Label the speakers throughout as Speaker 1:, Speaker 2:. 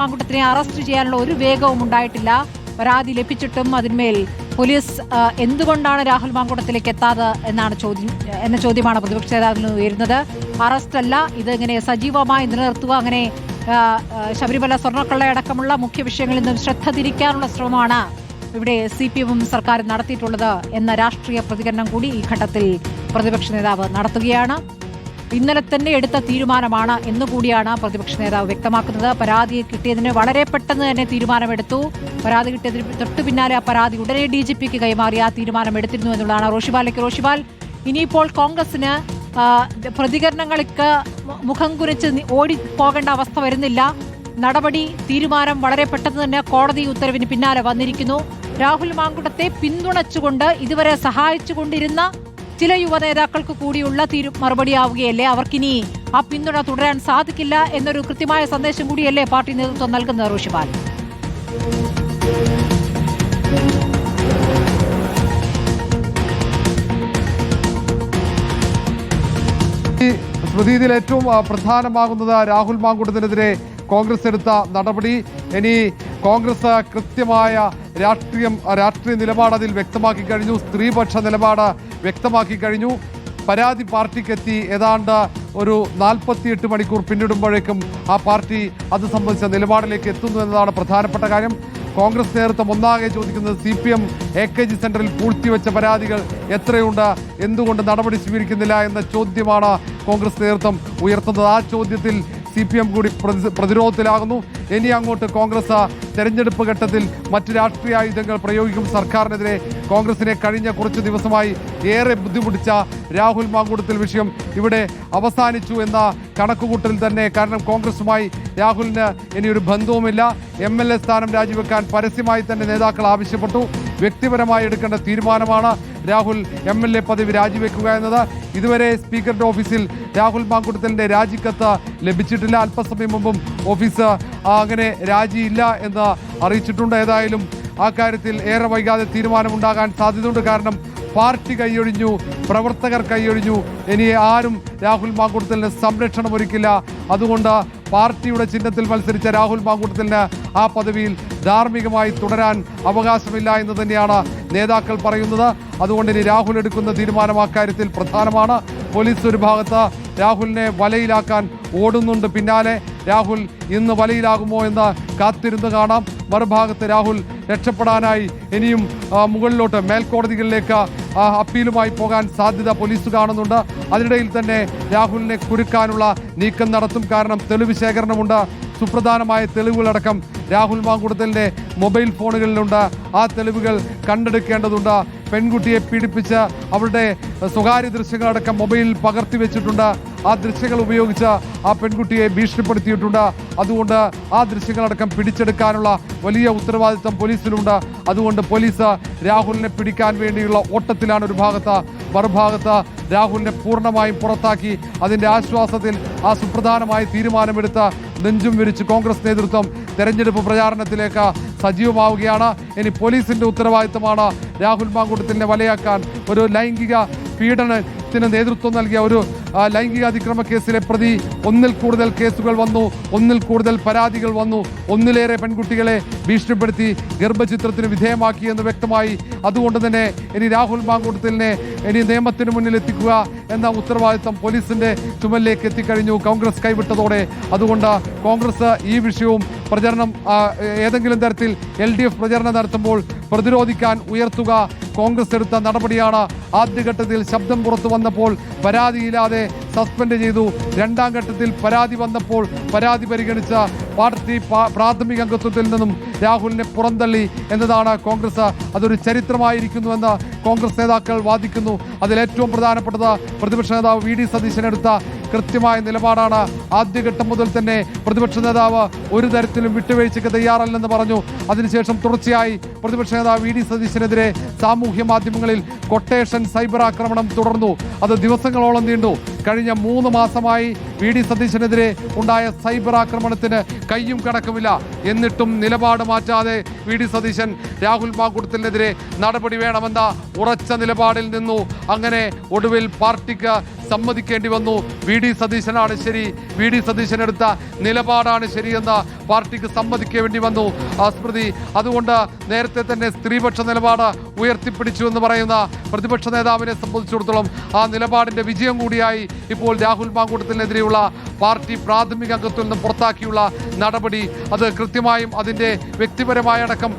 Speaker 1: മാങ്കുട്ടത്തിനെ arrest ചെയ്യാനുള്ള ഒരു വേഗവും ഉണ്ടായിട്ടില്ല. പരാതി ലഭിച്ചിട്ടും അതിന്മേൽ പോലീസ് എന്തുകൊണ്ടാണ് രാഹുൽ മാങ്കുട്ടത്തിലേക്ക് എത്താതെ എന്നാണ് ചോദ്യം എന്ന ചോദ്യമാണ് പ്രതിപക്ഷ നേതാവിൽ നിന്ന് ഉയരുന്നത്. അറസ്റ്റല്ല ഇത് ഇങ്ങനെ സജീവമായി നിലനിർത്തുക അങ്ങനെ ശബരിമല സ്വർണക്കൊള്ളയടക്കമുള്ള മുഖ്യ വിഷയങ്ങളിൽ നിന്നും ശ്രദ്ധ തിരിക്കാനുള്ള ശ്രമമാണ് ഇവിടെ സി പി എമ്മും സർക്കാരും നടത്തിയിട്ടുള്ളത് എന്ന രാഷ്ട്രീയ പ്രതികരണം കൂടി ഈ ഘട്ടത്തിൽ പ്രതിപക്ഷ നേതാവ് നടത്തുകയാണ്. ഇന്നലെ തന്നെ എടുത്ത തീരുമാനമാണ് എന്നുകൂടിയാണ് പ്രതിപക്ഷ നേതാവ് വ്യക്തമാക്കുന്നത്. പരാതി കിട്ടിയതിന് വളരെ പെട്ടെന്ന് തന്നെ തീരുമാനമെടുത്തു. പരാതി കിട്ടിയതിന് തൊട്ടു പിന്നാലെ ആ പരാതി ഉടനെ ഡി ജി പിക്ക് കൈമാറി. ആ തീരുമാനം എടുത്തിരുന്നു എന്നുള്ളതാണ് റോഷിബാലേക്ക്. റോഷിബാൽ ഇനിയിപ്പോൾ കോൺഗ്രസിന് പ്രതികരണങ്ങൾക്ക് മുഖം കുറിച്ച് ഓടിപ്പോകേണ്ട ഓടി പോകേണ്ട അവസ്ഥ വരുന്നില്ല. നടപടി തീരുമാനം വളരെ പെട്ടെന്ന് തന്നെ കോടതി ഉത്തരവിന് പിന്നാലെ വന്നിരിക്കുന്നു. രാഹുൽ മാങ്കുട്ടത്തെ പിന്തുണച്ചുകൊണ്ട് ഇതുവരെ സഹായിച്ചുകൊണ്ടിരുന്ന ചില യുവ നേതാക്കൾക്ക് കൂടിയുള്ള തീരു മറുപടിയാവുകയല്ലേ? അവർക്കിനി ആ പിന്തുണ തുടരാൻ സാധിക്കില്ല എന്നൊരു കൃത്യമായ സന്ദേശം കൂടിയല്ലേ പാർട്ടി നേതൃത്വം നൽകുന്നത് ഋഷിപാൽ
Speaker 2: ഈ സ്മൃതി ഏറ്റവും പ്രധാനമാകുന്നത് രാഹുൽ മാങ്കുട്ടത്തിനെതിരെ കോൺഗ്രസ് എടുത്ത നടപടി. ഇനി കോൺഗ്രസ് കൃത്യമായ രാഷ്ട്രീയം രാഷ്ട്രീയ നിലപാട് അതിൽ വ്യക്തമാക്കി കഴിഞ്ഞു. സ്ത്രീപക്ഷ നിലപാട് വ്യക്തമാക്കി കഴിഞ്ഞു. പരാതി പാർട്ടിക്കെത്തി. ഏതാണ്ട് ഒരു നാൽപ്പത്തിയെട്ട് മണിക്കൂർ പിന്നിടുമ്പോഴേക്കും ആ പാർട്ടി അത് സംബന്ധിച്ച നിലപാടിലേക്ക് എത്തുന്നു എന്നതാണ് പ്രധാനപ്പെട്ട കാര്യം. കോൺഗ്രസ് നേതൃത്വം ഒന്നാകെ ചോദിക്കുന്നത് C P M A K G സെന്ററിൽ പൂഴ്ത്തിവെച്ച പരാതികൾ എത്രയുണ്ട്? എന്തുകൊണ്ട് നടപടി സ്വീകരിക്കുന്നില്ല എന്ന ചോദ്യമാണ് കോൺഗ്രസ് നേതൃത്വം ഉയർത്തുന്നത്. ആ ചോദ്യത്തിൽ സി പി എം കൂടി പ്രതി- പ്രതിരോധത്തിലാകുന്നു. ഇനി അങ്ങോട്ട് കോൺഗ്രസ് തെരഞ്ഞെടുപ്പ് ഘട്ടത്തിൽ മറ്റ് രാഷ്ട്രീയ ആയുധങ്ങൾ പ്രയോഗിക്കും സർക്കാരിനെതിരെ. കോൺഗ്രസിനെ കഴിഞ്ഞ കുറച്ച് ദിവസമായി ഏറെ ബുദ്ധിമുട്ടിച്ച രാഹുൽ മാങ്കൂടത്തിൽ വിഷയം ഇവിടെ അവസാനിച്ചു എന്ന കണക്കുകൂട്ടൽ തന്നെ. കാരണം കോൺഗ്രസുമായി രാഹുലിന് ഇനിയൊരു ബന്ധവുമില്ല. എം എൽ എ സ്ഥാനം രാജിവെക്കാൻ പരസ്യമായി തന്നെ നേതാക്കൾ ആവശ്യപ്പെട്ടു. വ്യക്തിപരമായി എടുക്കേണ്ട തീരുമാനമാണ് രാഹുൽ എം എൽ എ പദവി രാജിവെക്കുക എന്നത്. ഇതുവരെ സ്പീക്കറുടെ ഓഫീസിൽ രാഹുൽ മാങ്കുട്ടത്തലിന്റെ രാജിക്കത്ത് ലഭിച്ചിട്ടില്ല. അല്പസമയം മുമ്പും ഓഫീസ് അങ്ങനെ രാജിയില്ല എന്ന് അറിയിച്ചിട്ടുണ്ട്. ഏതായാലും ആ കാര്യത്തിൽ ഏറെ വൈകാതെ തീരുമാനമുണ്ടാകാൻ സാധ്യതയുണ്ട്. കാരണം പാർട്ടി കൈയൊഴിഞ്ഞു പ്രവർത്തകർ കൈയൊഴിഞ്ഞു. ഇനി ആരും രാഹുൽ മാങ്കുടത്തലിന് സംരക്ഷണം ഒരുക്കില്ല. അതുകൊണ്ട് പാർട്ടിയുടെ ചിഹ്നത്തിൽ മത്സരിച്ച രാഹുൽ മാങ്കൂട്ടത്തിന് ആ പദവിയിൽ ധാർമ്മികമായി തുടരാൻ അവകാശമില്ല എന്ന് തന്നെയാണ് നേതാക്കൾ പറയുന്നത്. അതുകൊണ്ട് ഇനി രാഹുൽ എടുക്കുന്ന തീരുമാനം അക്കാര്യത്തിൽ പ്രധാനമാണ്. പോലീസ് ഒരു ഭാഗത്ത് രാഹുലിനെ വലയിലാക്കാൻ ഓടുന്നുണ്ട്. പിന്നാലെ രാഹുൽ ഇന്ന് വലയിലാകുമോ എന്ന് കാത്തിരുന്ന് കാണാം. മറുഭാഗത്ത് രാഹുൽ രക്ഷപ്പെടാനായി ഇനിയും മുകളിലോട്ട് മേൽക്കോടതികളിലേക്ക് അപ്പീലുമായി പോകാൻ സാധ്യത പോലീസ് കാണുന്നുണ്ട്. അതിനിടയിൽ തന്നെ രാഹുലിനെ കുരുക്കാനുള്ള നീക്കം നടത്തും. കാരണം തെളിവ് ശേഖരണമുണ്ട്. സുപ്രധാനമായ തെളിവുകളടക്കം രാഹുൽ മാങ്കുടത്തലിന്റെ മൊബൈൽ ഫോണുകളിലുണ്ട്. ആ തെളിവുകൾ കണ്ടെടുക്കേണ്ടതുണ്ട്. പെൺകുട്ടിയെ പീഡിപ്പിച്ച അവരുടെ സ്വകാര്യ ദൃശ്യങ്ങളടക്കം മൊബൈലിൽ പകർത്തി വെച്ചിട്ടുണ്ട്. ആ ദൃശ്യങ്ങൾ ഉപയോഗിച്ച് ആ പെൺകുട്ടിയെ ഭീഷണിപ്പെടുത്തിയിട്ടുണ്ട്. അതുകൊണ്ട് ആ ദൃശ്യങ്ങളടക്കം പിടിച്ചെടുക്കാനുള്ള വലിയ ഉത്തരവാദിത്തം പോലീസിലുണ്ട്. അതുകൊണ്ട് പോലീസ് രാഹുലിനെ പിടിക്കാൻ വേണ്ടിയുള്ള ഓട്ടത്തിലാണ് ഒരു ഭാഗത്ത്. മറുഭാഗത്ത് രാഹുലിനെ പൂർണമായും പുറത്താക്കി അതിന്റെ ആശ്വാസത്തിൽ ആ സുപ്രധാനമായ തീരുമാനമെടുത്ത് നെഞ്ചും വിരിച്ച് കോൺഗ്രസ് നേതൃത്വം തെരഞ്ഞെടുപ്പ് പ്രചാരണത്തിലേക്ക് സജീവമാവുകയാണ്. ഇനി പോലീസിന്റെ ഉത്തരവാദിത്തമാണ് രാഹുൽ മാങ്കൂട്ടത്തിനെ വലയാക്കാൻ ഒരു ലൈംഗിക പീഡനത്തിന് നേതൃത്വം നൽകിയ ഒരു ലൈംഗികാതിക്രമ കേസിലെ പ്രതി ഒന്നിൽ കൂടുതൽ കേസുകൾ വന്നു ഒന്നിൽ കൂടുതൽ പരാതികൾ വന്നു ഒന്നിലേറെ പെൺകുട്ടികളെ ഭീഷണിപ്പെടുത്തി ഗർഭചിത്രത്തിന് വിധേയമാക്കി എന്ന് വ്യക്തമായി അതുകൊണ്ട് തന്നെ ഇനി രാഹുൽ മാങ്കൂട്ടത്തിലിനെ ഇനി നിയമത്തിന് മുന്നിൽ എത്തിക്കുക എന്ന ഉത്തരവാദിത്തം പോലീസിന്റെ ചുമലിലേക്ക് എത്തിക്കഴിഞ്ഞു കോൺഗ്രസ് കൈവിട്ടതോടെ. അതുകൊണ്ട് കോൺഗ്രസ് ഈ വിഷയവും പ്രചരണം ഏതെങ്കിലും തരത്തിൽ എൽ ഡി എഫ് പ്രചരണം നടത്തുമ്പോൾ പ്രതിരോധിക്കാൻ ഉയർത്തുക കോൺഗ്രസ് എടുത്ത നടപടിയാണ് ആദ്യഘട്ടത്തിൽ ശബ്ദം പുറത്തു വന്നപ്പോൾ പരാതിയില്ലാതെ സസ്പെൻഡ് ചെയ്തു. രണ്ടാം ഘട്ടത്തിൽ പരാതി വന്നപ്പോൾ പരാതി പരിഗണിച്ച പാർട്ടി പ്രാഥമിക അംഗത്വത്തിൽ നിന്നും രാഹുലിനെ പുറന്തള്ളി എന്നതാണ് കോൺഗ്രസ്. അതൊരു ചരിത്രമായിരിക്കുന്നുവെന്ന് കോൺഗ്രസ് നേതാക്കൾ വാദിക്കുന്നു. അതിലേറ്റവും പ്രധാനപ്പെട്ടത് പ്രതിപക്ഷ നേതാവ് വി ഡി സതീശൻ എടുത്ത കൃത്യമായ നിലപാടാണ്. ആദ്യഘട്ടം മുതൽ തന്നെ പ്രതിപക്ഷ നേതാവ് ഒരു തരത്തിലും വിട്ടുവീഴ്ചയ്ക്ക് തയ്യാറല്ലെന്ന് പറഞ്ഞു. അതിനുശേഷം തുടർച്ചയായി പ്രതിപക്ഷ നേതാവ് വി ഡി സതീശനെതിരെ സാമൂഹ്യ മാധ്യമങ്ങളിൽ കൊട്ടേഷൻ സൈബർ ആക്രമണം തുടർന്നു. അത് ദിവസങ്ങളോളം നീണ്ടു. കഴിഞ്ഞ മൂന്ന് മാസമായി വി ഡി സതീശനെതിരെ ഉണ്ടായ സൈബർ ആക്രമണത്തിന് കയ്യും കടക്കുമില്ല എന്നിട്ടും നിലപാട് മാറ്റാതെ വി ഡി സതീശൻ രാഹുൽ മാങ്കുടത്തിനെതിരെ നടപടി വേണമെന്ന ഉറച്ച നിലപാടിൽ നിന്നു. അങ്ങനെ ഒടുവിൽ പാർട്ടിക്ക് സമ്മതിക്കേണ്ടി വന്നു. വി ഡി സതീശനാണ് ശരി. വി ഡി സതീശൻ എടുത്ത നിലപാടാണ് ശരിയെന്ന് പാർട്ടിക്ക് സമ്മതിക്കേണ്ടി വന്നു. ആ സ്മൃതി അതുകൊണ്ട് നേരത്തെ തന്നെ സ്ത്രീപക്ഷ നിലപാട് ഉയർത്തിപ്പിടിച്ചു എന്ന് പറയുന്ന പ്രതിപക്ഷ നേതാവിനെ സംബന്ധിച്ചിടത്തോളം ആ നിലപാടിന്റെ വിജയം കൂടിയായി ഇപ്പോൾ രാഹുൽ മാങ്കൂട്ടത്തിനെതിരെയുള്ള പാർട്ടി പ്രാഥമിക അംഗത്വത്തിൽ നിന്ന് പുറത്താക്കിയുള്ള നടപടി. അത് കൃത്യമായും അതിന്റെ വ്യക്തിപരമായ അടക്കം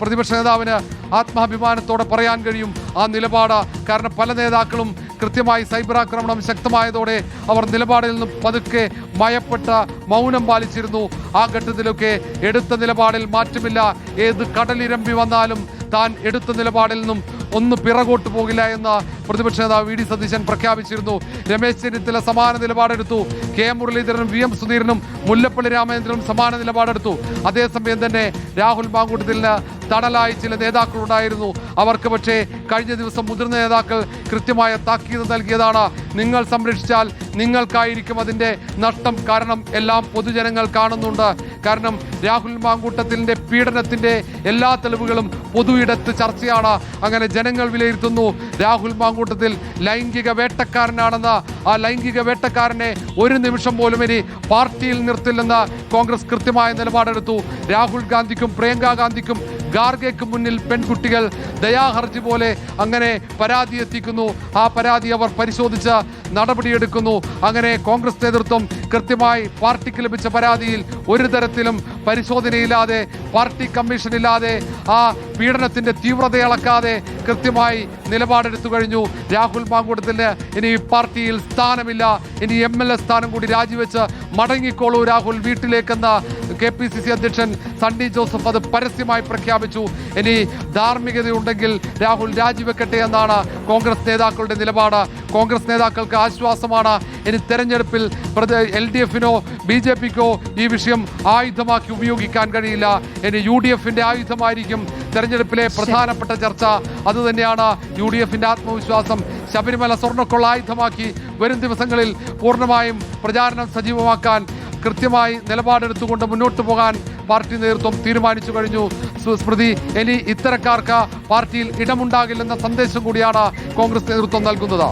Speaker 2: പ്രതിപക്ഷ നേതാവിന് ആത്മാഭിമാനത്തോടെ പറയാൻ കഴിയും ആ നിലപാട്. കാരണം പല നേതാക്കളും കൃത്യമായി സൈബർ ആക്രമണം ശക്തമായതോടെ അവർ നിലപാടിൽ നിന്നും പതുക്കെ മയപ്പെട്ട മൗനം പാലിച്ചിരുന്നു. ആ ഘട്ടത്തിലൊക്കെ എടുത്ത നിലപാടിൽ മാറ്റമില്ല. ഏത് കടലിരമ്പി വന്നാലും താൻ എടുത്ത നിലപാടിൽ നിന്നും ഒന്ന് പിറകോട്ട് പോകില്ല എന്ന് പ്രതിപക്ഷ നേതാവ് വി ഡി സതീശൻ പ്രഖ്യാപിച്ചിരുന്നു. രമേശ് ചെന്നിത്തല സമാന നിലപാടെടുത്തു. കെ മുരളീധരനും വി എം സുധീരനും മുല്ലപ്പള്ളി രാമചന്ദ്രനും സമാന നിലപാടെടുത്തു. അതേസമയം തന്നെ രാഹുൽ മാങ്കൂട്ടത്തിന് തണലായി ചില നേതാക്കളുണ്ടായിരുന്നു. അവർക്ക് പക്ഷേ കഴിഞ്ഞ ദിവസം മുതിർന്ന നേതാക്കൾ കൃത്യമായ താക്കീത് നൽകിയതാണ്. നിങ്ങൾ സംരക്ഷിച്ചാൽ നിങ്ങൾക്കായിരിക്കും അതിന്റെ നഷ്ടം. കാരണം എല്ലാം പൊതുജനങ്ങൾ കാണുന്നുണ്ട്. കാരണം രാഹുൽ മാങ്കൂട്ടത്തിന്റെ പീഡനത്തിന്റെ എല്ലാ തെളിവുകളും പൊതു ഇടത്ത് ചർച്ചയാണ്. അങ്ങനെ ജനങ്ങൾ വിലയിരുത്തുന്നു. രാഹുൽ മാങ്കൂട്ടത്തിൽ ലൈംഗിക വേട്ടക്കാരനാണെന്ന് ആ ലൈംഗിക വേട്ടക്കാരനെ ഒരു നിമിഷം പോലും ഇനി പാർട്ടിയിൽ നിർത്തില്ലെന്ന് കോൺഗ്രസ് കൃത്യമായ നിലപാടെടുത്തു. രാഹുൽ ഗാന്ധിക്കും പ്രിയങ്ക ഗാന്ധിക്കും ഗാർഗയ്ക്ക് മുന്നിൽ പെൺകുട്ടികൾ ദയാഹർജി പോലെ അങ്ങനെ പരാതി എത്തിക്കുന്നു. ആ പരാതി അവർ പരിശോധിച്ച് നടപടിയെടുക്കുന്നു. അങ്ങനെ കോൺഗ്രസ് നേതൃത്വം കൃത്യമായി പാർട്ടിക്ക് ലഭിച്ച പരാതിയിൽ ഒരു തരത്തിലും പരിശോധനയില്ലാതെ പാർട്ടി കമ്മീഷൻ ഇല്ലാതെ ആ പീഡനത്തിന്റെ തീവ്രത അളക്കാതെ കൃത്യമായി നിലപാടെടുത്തു കഴിഞ്ഞു. രാഹുൽ മാങ്കൂട്ടത്തിന് ഇനി പാർട്ടിയിൽ സ്ഥാനമില്ല. ഇനി എം എൽ എ സ്ഥാനം കൂടി രാജിവെച്ച് മടങ്ങിക്കോളൂ രാഹുൽ വീട്ടിലേക്കെന്ന കെ പി സി സി അധ്യക്ഷൻ സണ്ണി ജോസഫ് അത് പരസ്യമായി പ്രഖ്യാപിച്ചു. ഇനി ധാർമ്മികതയുണ്ടെങ്കിൽ രാഹുൽ രാജിവെക്കട്ടെ എന്നാണ് കോൺഗ്രസ് നേതാക്കളുടെ നിലപാട്. കോൺഗ്രസ് നേതാക്കൾക്ക് ആശ്വാസമാണ്. ഇനി തെരഞ്ഞെടുപ്പിൽ എൽ ഡി എഫിനോ ബി ജെ പിക്കോ ഈ വിഷയം ആയുധമാക്കി ഉപയോഗിക്കാൻ കഴിയില്ല. ഇനി യു ഡി എഫിന്റെ ആയുധമായിരിക്കും തെരഞ്ഞെടുപ്പിലെ പ്രധാനപ്പെട്ട ചർച്ച. അതുതന്നെയാണ് യു ഡി എഫിന്റെ ആത്മവിശ്വാസം. ശബരിമല സ്വർണക്കൊള്ള ആയുധമാക്കി വരും ദിവസങ്ങളിൽ പൂർണമായും പ്രചാരണം സജീവമാക്കാൻ കൃത്യമായി നിലപാടെടുത്തുകൊണ്ട് മുന്നോട്ട് പോകാൻ പാർട്ടി നേതൃത്വം തീരുമാനിച്ചു കഴിഞ്ഞു. സ്മൃതി ഇനി ഇത്തരക്കാർക്ക് പാർട്ടിയിൽ ഇടമുണ്ടാകില്ലെന്ന സന്ദേശം കൂടിയാണ് കോൺഗ്രസ് നേതൃത്വം നൽകുന്നത്.